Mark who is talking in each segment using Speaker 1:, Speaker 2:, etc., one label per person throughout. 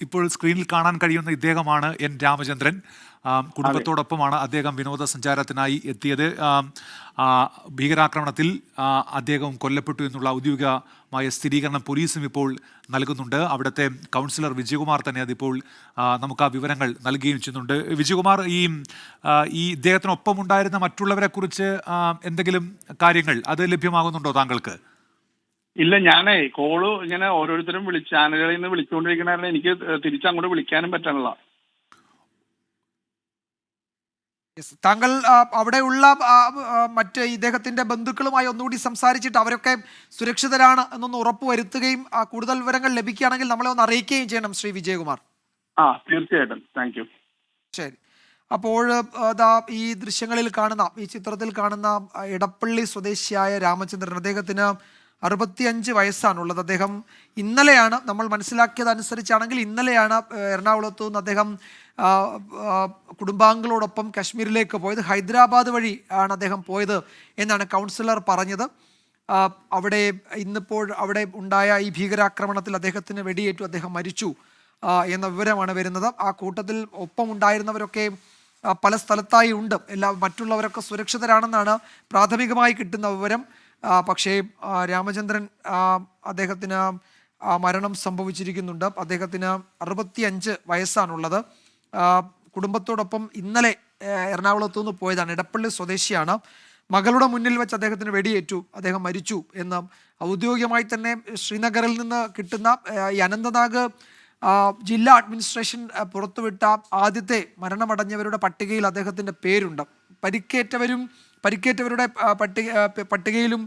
Speaker 1: ഇപ്പോൾ സ്ക്രീനിൽ കാണാൻ കഴിയുന്ന ഇദ്ദേഹമാണ് എൻ രാമചന്ദ്രൻ. കുടുംബത്തോടൊപ്പമാണ് അദ്ദേഹം വിനോദസഞ്ചാരത്തിനായി എത്തിയത്. ഭീകരാക്രമണത്തിൽ അദ്ദേഹം കൊല്ലപ്പെട്ടു എന്നുള്ള ഔദ്യോഗികമായ സ്ഥിരീകരണം പോലീസും ഇപ്പോൾ നൽകുന്നുണ്ട്. അവിടുത്തെ കൗൺസിലർ വിജയകുമാർ തന്നെ അതിപ്പോൾ നമുക്ക് ആ വിവരങ്ങൾ നൽകുകയും ചെയ്യുന്നുണ്ട്. വിജയകുമാർ ഈ ഈ ഇദ്ദേഹത്തിനൊപ്പം ഉണ്ടായിരുന്ന മറ്റുള്ളവരെക്കുറിച്ച് എന്തെങ്കിലും കാര്യങ്ങൾ അത് ലഭ്യമാകുന്നുണ്ടോ താങ്കൾക്ക്?
Speaker 2: ഇല്ല ഞാനേ കോൾ ഇങ്ങനെ ഓരോരുത്തരും വിളിച്ച് ചാനലുകളിൽ നിന്ന് വിളിച്ചുകൊണ്ടിരിക്കണ എനിക്ക് തിരിച്ചങ്ങോട്ട് വിളിക്കാനും പറ്റണില്ല.
Speaker 3: Yes. താങ്കൾ ആ, അവിടെയുള്ള ആ, ആ, മറ്റ് ഇദ്ദേഹത്തിന്റെ ബന്ധുക്കളുമായി ഒന്നുകൂടി സംസാരിച്ചിട്ട് അവരൊക്കെ സുരക്ഷിതരാണ് എന്നൊന്ന് ഉറപ്പുവരുത്തുകയും ആ, കൂടുതൽ വിവരങ്ങൾ ലഭിക്കുകയാണെങ്കിൽ നമ്മളെ ഒന്ന് അറിയിക്കുകയും ചെയ്യണം ശ്രീ വിജയകുമാർ.
Speaker 2: ആ തീർച്ചയായിട്ടും. താങ്ക് യു
Speaker 3: ശരി. അപ്പോൾ ഈ ദൃശ്യങ്ങളിൽ കാണുന്ന ഈ ചിത്രത്തിൽ കാണുന്ന ആ, ഇടപ്പള്ളി സ്വദേശിയായ രാമചന്ദ്രൻ അദ്ദേഹത്തിന് അറുപത്തിയഞ്ച് വയസ്സാണുള്ളത്. അദ്ദേഹം ഇന്നലെയാണ് നമ്മൾ മനസ്സിലാക്കിയതനുസരിച്ചാണെങ്കിൽ ഇന്നലെയാണ് എറണാകുളത്തു നിന്ന് അദ്ദേഹം കുടുംബാംഗങ്ങളോടൊപ്പം കശ്മീരിലേക്ക് പോയത്. ഹൈദരാബാദ് വഴി ആണ് അദ്ദേഹം പോയത് എന്നാണ് കൗൺസിലർ പറഞ്ഞത്. അവിടെ ഇന്നിപ്പോൾ അവിടെ ഉണ്ടായ ഈ ഭീകരാക്രമണത്തിൽ അദ്ദേഹത്തിന് വെടിയേറ്റു. അദ്ദേഹം മരിച്ചു എന്ന വിവരമാണ് വരുന്നത്. ആ കൂട്ടത്തിൽ ഒപ്പം ഉണ്ടായിരുന്നവരൊക്കെ പല സ്ഥലത്തായി ഉണ്ട്. എല്ലാ മറ്റുള്ളവരൊക്കെ സുരക്ഷിതരാണെന്നാണ് പ്രാഥമികമായി കിട്ടുന്ന വിവരം. പക്ഷേ രാമചന്ദ്രൻ അദ്ദേഹത്തിന് മരണം സംഭവിച്ചിരിക്കുന്നുണ്ട്. അദ്ദേഹത്തിന് അറുപത്തിയഞ്ച് വയസ്സാണുള്ളത്. കുടുംബത്തോടൊപ്പം ഇന്നലെ എറണാകുളത്തു നിന്ന് പോയതാണ്. ഇടപ്പള്ളി സ്വദേശിയാണ്. മകളുടെ മുന്നിൽ വെച്ച് അദ്ദേഹത്തിന് വെടിയേറ്റു. അദ്ദേഹം മരിച്ചു എന്ന് ഔദ്യോഗികമായി തന്നെ ശ്രീനഗറിൽ നിന്ന് കിട്ടുന്ന ഈ അനന്തനാഗ് ജില്ലാ അഡ്മിനിസ്ട്രേഷൻ പുറത്തുവിട്ട ആദ്യത്തെ മരണമടഞ്ഞവരുടെ പട്ടികയിൽ അദ്ദേഹത്തിന്റെ പേരുണ്ട്. പരിക്കേറ്റവരും പരിക്കേറ്റവരുടെ പട്ടിക പട്ടികയിലും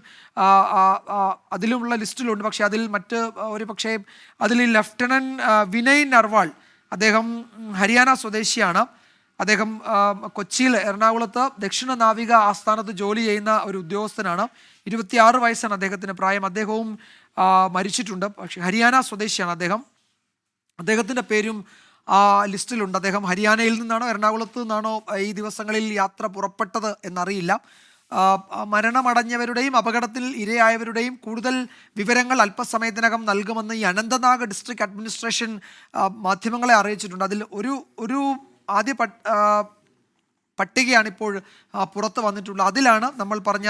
Speaker 3: അതിലുമുള്ള ലിസ്റ്റിലുണ്ട്. പക്ഷേ അതിൽ മറ്റ് ഒരു പക്ഷേ അതിൽ ലഫ്റ്റനന്റ് വിനയ് നർവാൾ അദ്ദേഹം ഹരിയാന സ്വദേശിയാണ്. അദ്ദേഹം കൊച്ചിയിൽ എറണാകുളത്ത് ദക്ഷിണ നാവിക ആസ്ഥാനത്ത് ജോലി ചെയ്യുന്ന ഒരു ഉദ്യോഗസ്ഥനാണ്. ഇരുപത്തിയാറ് വയസ്സാണ് അദ്ദേഹത്തിന്റെ പ്രായം അദ്ദേഹവും മരിച്ചിട്ടുണ്ട്. പക്ഷേ ഹരിയാന സ്വദേശിയാണ് അദ്ദേഹം. അദ്ദേഹത്തിന്റെ പേരും ആ ലിസ്റ്റിലുണ്ട്. അദ്ദേഹം ഹരിയാനയിൽ നിന്നാണോ എറണാകുളത്ത് നിന്നാണോ ഈ ദിവസങ്ങളിൽ യാത്ര പുറപ്പെട്ടത് എന്നറിയില്ല. മരണമടഞ്ഞവരുടെയും അപകടത്തിൽ ഇരയായവരുടെയും കൂടുതൽ വിവരങ്ങൾ അല്പസമയത്തിനകം നൽകുമെന്ന് ഈ അനന്തനാഗ് ഡിസ്ട്രിക്ട് അഡ്മിനിസ്ട്രേഷൻ മാധ്യമങ്ങളെ അറിയിച്ചിട്ടുണ്ട്. അതിൽ ഒരു ഒരു ആദ്യ പട്ടികയാണിപ്പോൾ പുറത്ത് വന്നിട്ടുള്ളത്. അതിലാണ് നമ്മൾ പറഞ്ഞ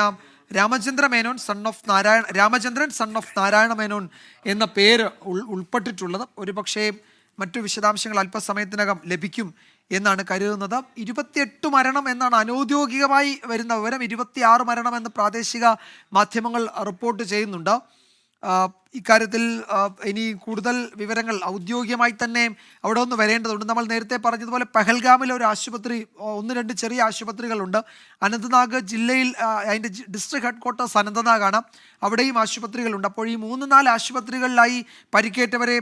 Speaker 3: Ramachandra Menon son of Narayana Ramachandran son of Narayana Menon എന്ന പേര് ഉൾ ഉൾപ്പെട്ടിട്ടുള്ളത്. ഒരു മറ്റു വിശദാംശങ്ങൾ അല്പസമയത്തിനകം ലഭിക്കും എന്നാണ് കരുതുന്നത്. ഇരുപത്തിയെട്ട് മരണം എന്നാണ് അനൗദ്യോഗികമായി വരുന്ന വിവരം. ഇരുപത്തിയാറ് മരണം എന്ന് പ്രാദേശിക മാധ്യമങ്ങൾ റിപ്പോർട്ട് ചെയ്യുന്നുണ്ട്. ഇക്കാര്യത്തിൽ ഇനി കൂടുതൽ വിവരങ്ങൾ ഔദ്യോഗികമായി തന്നെ അവിടെ ഒന്ന് വരേണ്ടതുണ്ട്. നമ്മൾ നേരത്തെ പറഞ്ഞതുപോലെ പഹൽഗാമിലെ ഒരു ആശുപത്രി ഒന്ന് രണ്ട് ചെറിയ ആശുപത്രികളുണ്ട്. അനന്തനാഗ് ജില്ലയിൽ അതിന്റെ ഡിസ്ട്രിക്ട് ഹെഡ് ക്വാർട്ടേഴ്സ് അനന്തനാഗാണ്. അവിടെയും ആശുപത്രികളുണ്ട്. അപ്പോൾ ഈ മൂന്ന് നാല് ആശുപത്രികളിലായി പരിക്കേറ്റവരെ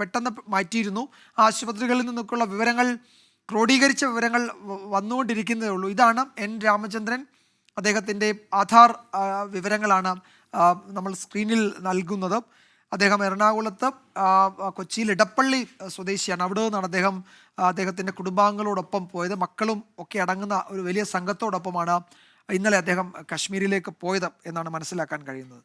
Speaker 3: പെട്ടെന്ന് മാറ്റിയിരുന്നു. ആ ആശുപത്രികളിൽ നിന്നൊക്കെയുള്ള വിവരങ്ങൾ ക്രോഡീകരിച്ച വിവരങ്ങൾ വന്നുകൊണ്ടിരിക്കുന്നതേ ഉള്ളൂ. ഇതാണ് എൻ രാമചന്ദ്രൻ. അദ്ദേഹത്തിന്റെ ആധാർ വിവരങ്ങളാണ് നമ്മൾ സ്ക്രീനിൽ നൽകുന്നത്. അദ്ദേഹം എറണാകുളത്ത് കൊച്ചിയിൽ ഇടപ്പള്ളി സ്വദേശിയാണ്. അവിടെ നിന്നാണ് അദ്ദേഹം അദ്ദേഹത്തിന്റെ കുടുംബാംഗങ്ങളോടൊപ്പം പോയത്. മക്കളും ഒക്കെ അടങ്ങുന്ന ഒരു വലിയ സംഘത്തോടൊപ്പമാണ് ഇന്നലെ അദ്ദേഹം കശ്മീരിലേക്ക് പോയത് എന്നാണ് മനസ്സിലാക്കാൻ കഴിയുന്നത്.